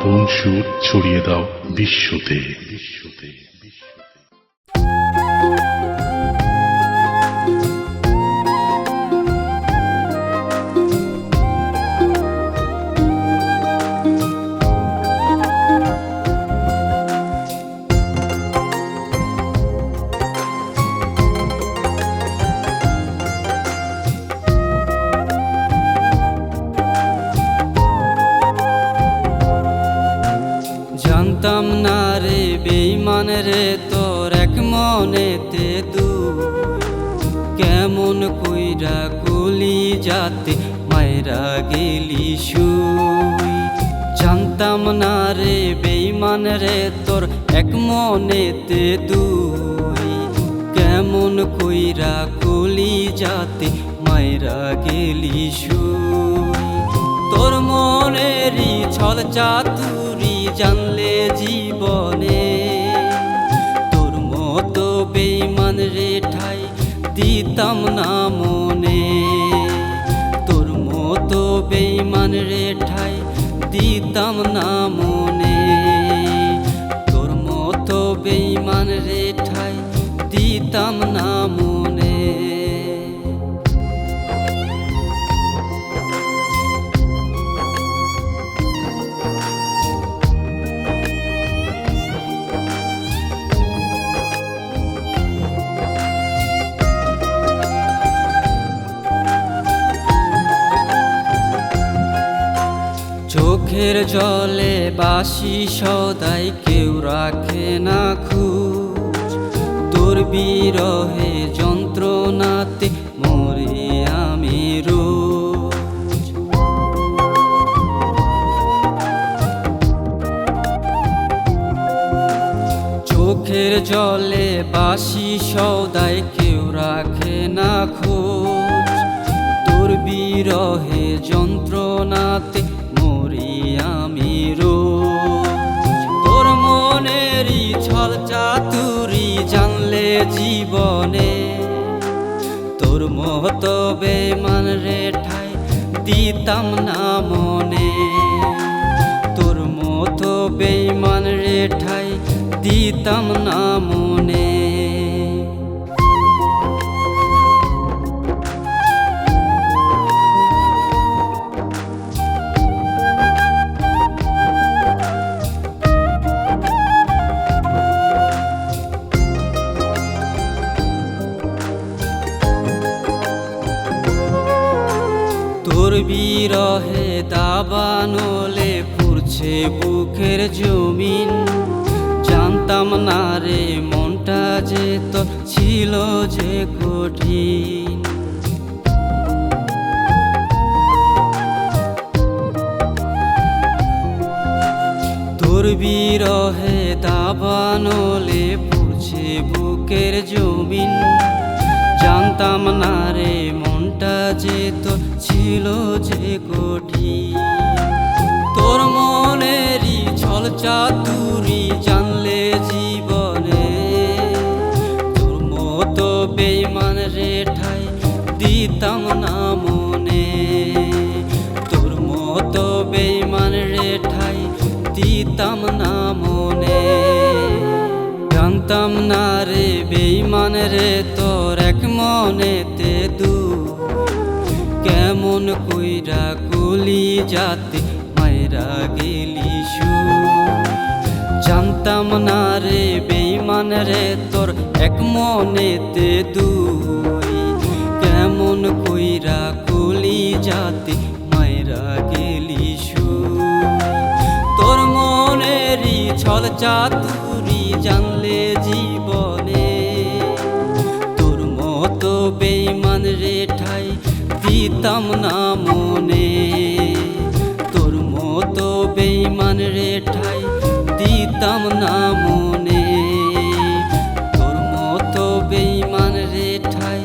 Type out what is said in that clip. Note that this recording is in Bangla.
আপন সুর ছড়িয়ে দাও বিশ্বতে বিশ্বতে। রে তোর এক মনেতে দু কেমন কইরা গুলি যাতে মায়েরা গেলি শুই। জানতাম না রে বেইমান রে তোর এক মনেতে দুই। কেমন কইরা গুলি যাতে মায়েরা গেলি শুই। তোর মনেরই ছল চাতুরি জানলে জীবনে বেইমান রে ঠাই দিতাম না মনে। তোর মতো বেইমান রে ঠাই দিতাম না মনে। চোখের জলে বাসি সদাই কেউ রাখে না খুঁজ। তোর বিরহে যন্ত্রণাতে মরে আমি রোজ। চোখের জলে বাসি সদাই কেউ রাখে না খোঁজ। তোর বিরহে যন্ত্রণাতে তোর মতো বেমান রে ঠাই দিতাম না মনে। তোর মতো বেইমান রে ঠাই দিতাম না মনে। বিরহে দাবানলে পুড়ছে বুকের জমিন। জানতাম না রে, মনটা যে তোর ছিল যে কঠিন। তোর বিরহে দাবানলে পুড়ছে বুকের জমিন। জানতাম না রে, মনটা যে তোর ছিল যে কঠিন। তোর মনেরই ছল চাতুরি জানলে জীবনে। তোর মতো বেইমান রে ঠাই দিতাম না মনে। তোর মতো বেইমান রে ঠাই দিতাম না মনে। জানতাম না রে বেইমান রে, তোর এক মনেতে দু কেমন কইরা গুলি যাতে মায়েরা গেলি শুই জানতাম না রে বেইমান রে তোর এক মনেতে দুই। কেমন কইরা গুলি যাতে মায়েরা গেলি শুই তোর মনেরই ছল চাতুরি জানলে জীবনে নিতাম না মনে। তোর মতো বেইমান রে ঠাই দিতাম না মনে। তোর মতো বেইমান রে ঠাই